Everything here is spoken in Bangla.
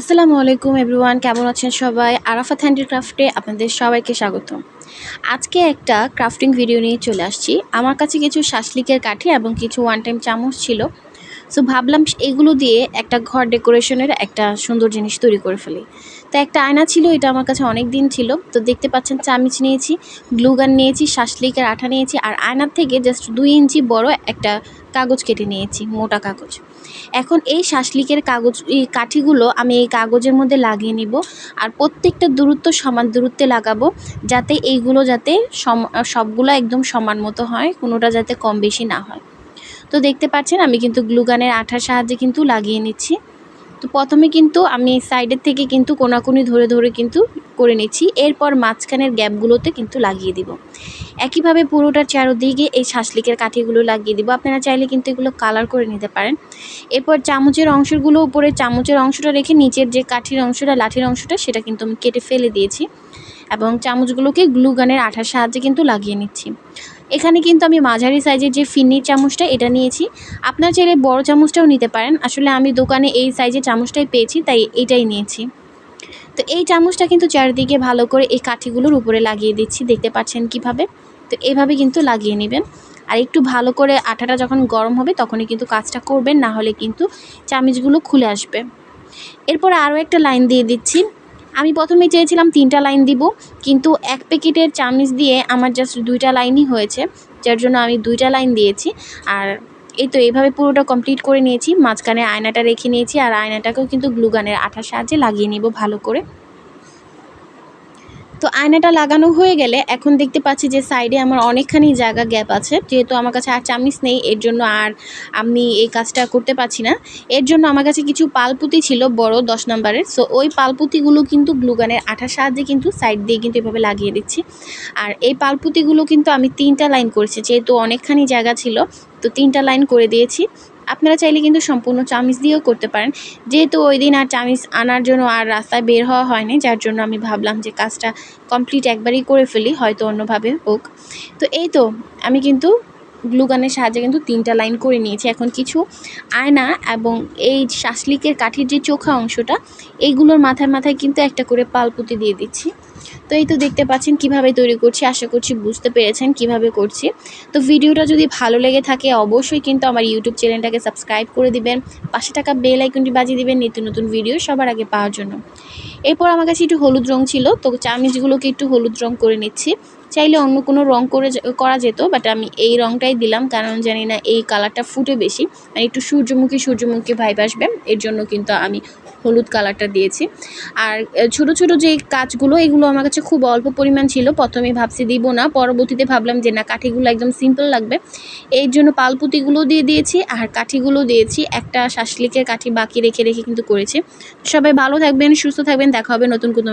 আসসালামু আলাইকুম এভরিওয়ান, কেমন আছেন সবাই? আরাফাত হ্যান্ডিক্রাফটে আপনাদের সবাইকে স্বাগত। আজকে একটা ক্রাফটিং ভিডিও নিয়ে চলে আসছি। আমার কাছে কিছু শাসলিকের কাঠি এবং কিছু ওয়ান টাইম চামচ ছিল। সো ভাবলাম এগুলো দিয়ে একটা ঘর ডেকোরেশনের একটা সুন্দর জিনিস তৈরি করে ফেলি। তো একটা আয়না ছিল, এটা আমার কাছে অনেক দিন ছিল। তো দেখতে পাচ্ছেন, চামিচ নিয়েছি গ্লুগান নিয়েছি শাসলিকের আঠা নিয়েছি, আর আয়নার থেকে জাস্ট দুই ইঞ্চি বড় একটা কাগজ কেটে নিয়েছি, মোটা কাগজ। এখন এই শাসলিকের কাগজ, এই কাঠিগুলো আমি এই কাগজের মধ্যে লাগিয়ে নিব, আর প্রত্যেকটা দূরত্ব সমান দূরত্বে লাগাবো, যাতে এইগুলো যাতে সবগুলো একদম সমান মতো হয়, কোনোটা যাতে কম বেশি না হয়। তো দেখতে পাচ্ছেন, আমি কিন্তু গ্লুগানের আঠার সাহায্যে কিন্তু লাগিয়ে নিচ্ছি। তো প্রথমে কিন্তু আমি সাইডের থেকে কিন্তু কোনাকুনি ধরে ধরে কিন্তু করে নিচ্ছি। এরপর মাঝখানের গ্যাপগুলোতে কিন্তু লাগিয়ে দিব। একইভাবে পুরোটার চারোদিকে এই শাসলিকের কাঠিগুলো লাগিয়ে দিব। আপনারা চাইলে কিন্তু এগুলো কালার করে নিতে পারেন। এরপর চামচের অংশগুলো, উপরে চামচের অংশটা রেখে নিচের যে কাঠির অংশটা, লাঠির অংশটা, সেটা কিন্তু আমি কেটে ফেলে দিয়েছি। এবং চামচগুলোকে গ্লুগানের আঠার সাহায্যে কিন্তু লাগিয়ে নিচ্ছি। এখানে কিন্তু আমি মাঝারি সাইজের যে ফিন্নির চামচটা, এটা নিয়েছি। আপনার চাইলে বড় চামচটাও নিতে পারেন। আসলে আমি দোকানে এই সাইজের চামচটাই পেয়েছি, তাই এটাই নিয়েছি। তো এই চামচটা কিন্তু চারিদিকে ভালো করে এই কাঠিগুলোর উপরে লাগিয়ে দিচ্ছি, দেখতে পাচ্ছেন কীভাবে? তো এভাবে কিন্তু লাগিয়ে নেবেন। আর একটু ভালো করে আঠাটা যখন গরম হবে, তখনই কিন্তু কাজটা করবেন, না হলে কিন্তু চামিচগুলো খুলে আসবে। এরপর আরও একটা লাইন দিয়ে দিচ্ছি। আমি প্রথমে চেয়েছিলাম তিনটা লাইন দিব, কিন্তু এক প্যাকেটের চামিচ দিয়ে আমার জাস্ট দুইটা লাইনই হয়েছে, যার জন্য আমি দুইটা লাইন দিয়েছি। আর এই তো এইভাবে পুরোটা কমপ্লিট করে নিয়েছি, মাঝখানে আয়নাটা রেখে নিয়েছি, আর আয়নাটাকেও কিন্তু গ্লুগানের আঠার সাহায্যে লাগিয়ে নিব ভালো করে। তো আয়নাটা লাগানো হয়ে গেলে এখন দেখতে পাচ্ছি যে সাইডে আমার অনেকখানি জায়গা গ্যাপ আছে। যেহেতু আমার কাছে আর চামিচ নেই, এর জন্য আর আমি এই কাজটা করতে পারছি না। এর জন্য আমার কাছে কিছু পালপুতি ছিল বড় দশ নম্বরের। সো ওই পালপুতিগুলো কিন্তু গ্লুগানের আঠার সাহায্যে কিন্তু সাইড দিয়ে কিন্তু এভাবে লাগিয়ে দিচ্ছি। আর এই পালপুতিগুলো কিন্তু আমি তিনটা লাইন করেছি, যেহেতু অনেকখানি জায়গা ছিল, তো তিনটা লাইন করে দিয়েছি। আপনারা চাইলে কিন্তু সম্পূর্ণ চামিচ দিয়েও করতে পারেন। যেহেতু ওই দিন আর চামিচ আনার জন্য আর রাস্তায় বের হওয়া হয়নি যার জন্য আমি ভাবলাম যে কাজটা কমপ্লিট একবারই করে ফেলি, হয়তো অন্যভাবে হোক। তো এই তো, আমি কিন্তু গ্লুগানের সাহায্যে কিন্তু তিনটা লাইন করে নিয়েছি। এখন কিছু আয়না এবং এই শাসলিকের কাঠির যে চোখা অংশটা, এইগুলোর মাথায় মাথায় কিন্তু একটা করে পালপুতি দিয়ে দিচ্ছি। তো এই তো দেখতে পাচ্ছেন কীভাবে তৈরি করছি, আশা করছি বুঝতে পেরেছেন কীভাবে করছি। তো ভিডিওটা যদি ভালো লেগে থাকে অবশ্যই কিন্তু আমার ইউটিউব চ্যানেলটাকে সাবস্ক্রাইব করে দিবেন, পাশে টাকা বেল আইকনটি বাজিয়ে দিবেন নিত্য নতুন ভিডিও সবার আগে পাওয়ার জন্য। এরপর আমার কাছে একটু হলুদ রঙ ছিল, তো চামিচগুলোকে একটু হলুদ রঙ করে নিচ্ছি। চাইলে অন্য কোনো রং করে করা যেত বাট আমি এই রংটাই দিলাম, কারণ জানি না এই কালারটা ফুটে বেশি। মানে একটু সূর্যমুখী সূর্যমুখী ভাইব আসবে, এর জন্য কিন্তু আমি হলুদ কালারটা দিয়েছি। আর ছোট ছোট যে কাজগুলো এগুলো আমার কাছে খুব অল্প পরিমাণ ছিল, প্রথমে ভাবছি দিব না, পরবর্তীতে ভাবলাম যে না, কাঠিগুলো একদম সিম্পল লাগবে। এই জন্য পালপুতিগুলো দিয়ে দিয়েছি, আর কাঠিগুলো দিয়েছি, একটা শাসলিকের কাঠি বাকি রেখে রেখে কিন্তু করেছি। সবাই ভালো থাকবেন, সুস্থ থাকবেন, দেখা হবে নতুন কোনো